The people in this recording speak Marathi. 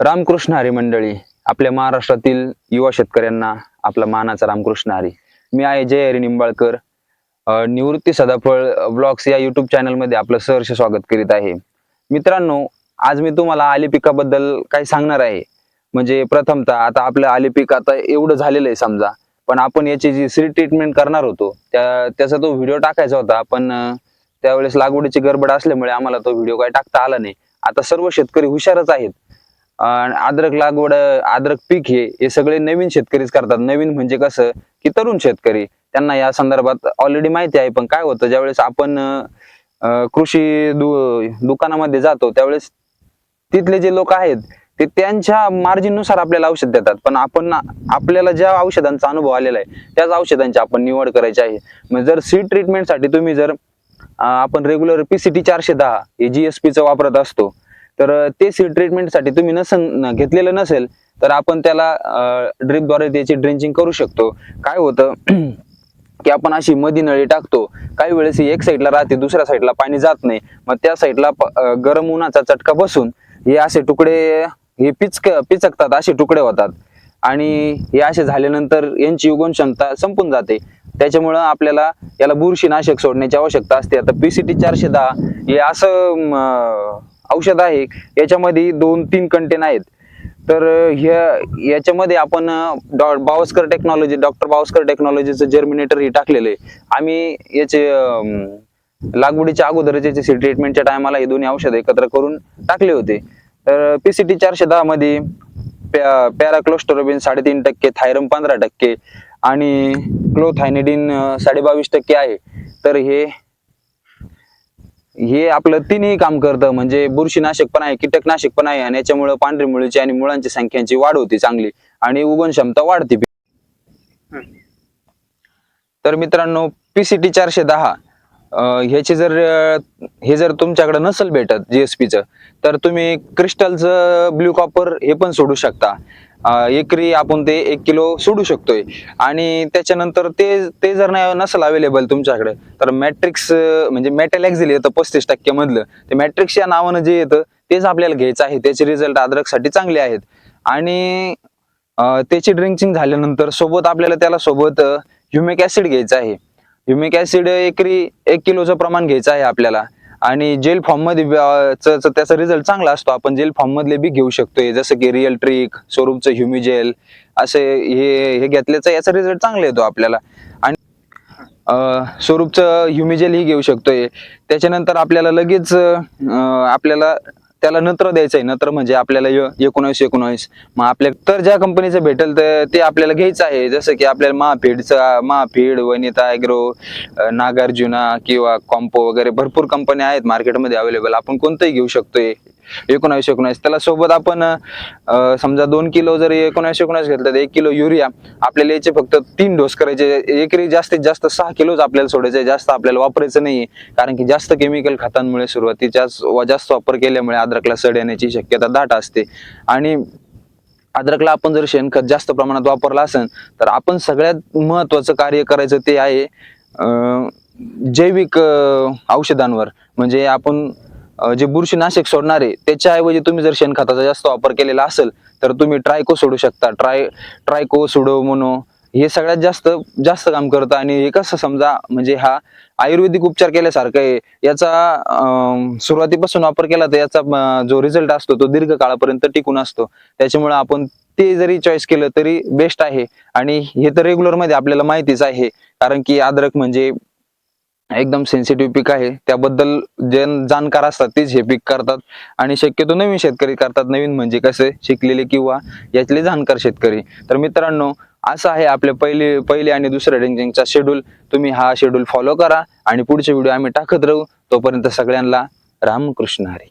रामकृष्ण हरी मंडळी आपल्या महाराष्ट्रातील युवा शेतकऱ्यांना आपला मानाचा रामकृष्ण हरी. मी आहे जय हरी निंबाळकर. निवृत्ती सदाफळ ब्लॉग्स या युट्यूब चॅनलमध्ये आपलं सहर्ष स्वागत करीत आहे. मित्रांनो आज मी तुम्हाला आलिपिकाबद्दल काही सांगणार आहे. म्हणजे प्रथमतः आता आपलं आलिपिक आता एवढं झालेलं आहे समजा. पण आपण याची जी सीड ट्रीटमेंट करणार होतो त्या त्याचा तो व्हिडिओ टाकायचा होता. पण त्यावेळेस लागवडीची गडबड असल्यामुळे आम्हाला तो व्हिडिओ काही टाकता आला नाही. आता सर्व शेतकरी हुशारच आहेत. अद्रक लागवड अद्रक पीक हे हे सगळे नवीन शेतकरीच करतात. नवीन म्हणजे कसं की तरुण शेतकरी. त्यांना या संदर्भात ऑलरेडी माहिती आहे पण काय होतं ज्यावेळेस आपण कृषी दु दुकानामध्ये जातो त्यावेळेस तिथले जे लोक आहेत ते त्यांच्या मार्जिननुसार आपल्याला औषध देतात. पण आपण आपल्याला ज्या औषधांचा अनुभव आलेला आहे त्याच औषधांची आपण निवड करायची आहे. मग जर सीड ट्रीटमेंटसाठी तुम्ही जर आपण रेग्युलर पीसीटी चारशे दहा हे जीएसपीचं वापरत असतो तर ते सीड ट्रीटमेंटसाठी तुम्ही नसन घेतलेलं नसेल तर आपण त्याला ड्रिपद्वारे त्याची ड्रिंचिंग करू शकतो. काय होतं की आपण अशी मधी नळी टाकतो काही वेळेस एक साईडला राहते दुसऱ्या साईडला पाणी जात नाही. मग त्या साईडला गरम उन्हाचा चटका बसून हे असे तुकडे हे पिचक पिचकतात असे तुकडे होतात. आणि हे असे झाल्यानंतर यांची उगवण क्षमता संपून जाते. त्याच्यामुळं आपल्याला याला बुरशीनाशक सोडण्याची आवश्यकता असते. आता पीसीटी चारशे दहा हे असं औषध आहे. याच्यामध्ये दोन तीन कंटेन आहेत. तर ह्या याच्यामध्ये आपण डॉ बावस्कर टेक्नॉलॉजी डॉक्टर बावस्कर टेक्नॉलॉजीचं जर्मिनेटर हे टाकलेलं आहे. आम्ही याचे लागवडीच्या लागवडीच्या अगोदरचे ट्रीटमेंटच्या टायमाला हे दोन्ही औषध एकत्र करून टाकले होते. तर पी सी टी चारशे दहामध्ये प्या पॅ पॅराक्लोस्टोरोबिन साडेतीन टक्के थायरम पंधरा टक्के आणि क्लोथायनिडिन साडे बावीस टक्के आहे. तर हे हे आपलं तिन्ही काम करतं. म्हणजे बुरशीनाशक पण आहे कीटकनाशक पण आहे आणि याच्यामुळे पांढरी मुळीची आणि मुळांची संख्यांची वाढ होती चांगली आणि उगवण क्षमता वाढते. तर मित्रांनो पीसीटी चारशे दहा ह्याचे जर हे जर तुमच्याकडे नसेल भेटत जीएसपीचं तर तुम्ही क्रिस्टलचं ब्ल्यू कॉपर हे पण सोडू शकता. एकरी आपण ते एक किलो सोडू शकतोय. आणि त्याच्यानंतर ते ते जर नाही नसेल अवेलेबल तुमच्याकडे तर मॅट्रिक्स म्हणजे मेटल एक्झिल येतं पस्तीस टक्के मधलं ते मॅट्रिक्स या नावानं जे येतं तेच आपल्याला घ्यायचं आहे. त्याचे रिझल्ट अद्रकसाठी चांगले आहेत. आणि त्याची ड्रिंकिंग झाल्यानंतर सोबत आपल्याला त्याला सोबत ह्युमिक ऍसिड घ्यायचं आहे. ह्युमिक ऍसिड एकरी एक किलोचं प्रमाण घ्यायचं आहे आपल्याला. आणि जेल फॉर्ममध्ये त्याचा रिझल्ट चांगला असतो. आपण जेल फॉर्म मधले बी घेऊ शकतोय. जसं की रिअल ट्रिक स्वरूपचं ह्युमिजेल असे हे हे घेतल्याचा याचा रिझल्ट चांगला येतो आपल्याला. आणि स्वरूपचं ह्युमिजेल ही घेऊ शकतोय. त्याच्यानंतर आपल्याला लगेच आपल्याला त्याला नत्र द्यायचं आहे नत्र म्हणजे आपल्याला य- एकोणावीस एकोणावीस मग आपल्या तर ज्या कंपनीचं भेटेल तर ते आपल्याला घ्यायचं आहे. जसं की आपल्याला महाफीडचा महाफीड वनिता ॲग्रो नागार्जुना किंवा कॉम्पो वगैरे भरपूर कंपन्या आहेत मार्केटमध्ये अवेलेबल आपण कोणतंही घेऊ शकतोय. एकोणावीस एकोणावीस. त्याला सोबत आपण समजा दोन किलो जर एकोणावीस एकोणावीस घेतलं तर एक किलो युरिया आपल्याला याचे फक्त तीन डोस करायचे. एकरी जास्तीत जास्त सहा किलोच आपल्याला सोडायचे. जास्त आपल्याला वापरायचं नाही कारण की जास्त केमिकल खतांमुळे सुरुवातीच्या जास्त वापर केल्यामुळे अद्रकला सड येण्याची शक्यता दाट असते. आणि अद्रकला आपण जर शेणखत जास्त प्रमाणात वापरला असेल तर आपण सगळ्यात महत्वाचं कार्य करायचं ते आहे जैविक औषधांवर. म्हणजे आपण जे बुरशीनाशक सोडणारे त्याच्याऐवजी तुम्ही जर शेणखताचा जास्त वापर केलेला असेल तर तुम्ही ट्रायको सोडू शकता. ट्राय ट्रायको सोडो मोनो हे सगळ्यात जास्त जास्त काम करतं. आणि हे कसं समजा म्हणजे हा आयुर्वेदिक उपचार केल्यासारखं आहे. याचा सुरुवातीपासून वापर केला तर याचा जो रिझल्ट असतो तो दीर्घ काळापर्यंत टिकून असतो. त्याच्यामुळे आपण ते जरी चॉईस केलं तरी बेस्ट आहे. आणि हे तर रेग्युलरमध्ये आपल्याला माहितीच आहे. कारण की अद्रक म्हणजे एकदम सेन्सिटिव्ह पीक आहे. त्याबद्दल जे जाणकार असतात तेच हे पीक करतात. आणि शक्यतो नवीन शेतकरी करतात. नवीन म्हणजे कसे शिकलेले किंवा यातले जाणकार शेतकरी. तर मित्रांनो असं आहे आपले पहिले पहिले आणि दुसऱ्या रेंजिंगचा शेड्यूल तुम्ही हा शेड्यूल फॉलो करा आणि पुढचे व्हिडिओ आम्ही टाकत राहू. तोपर्यंत सगळ्यांना रामकृष्ण हरी.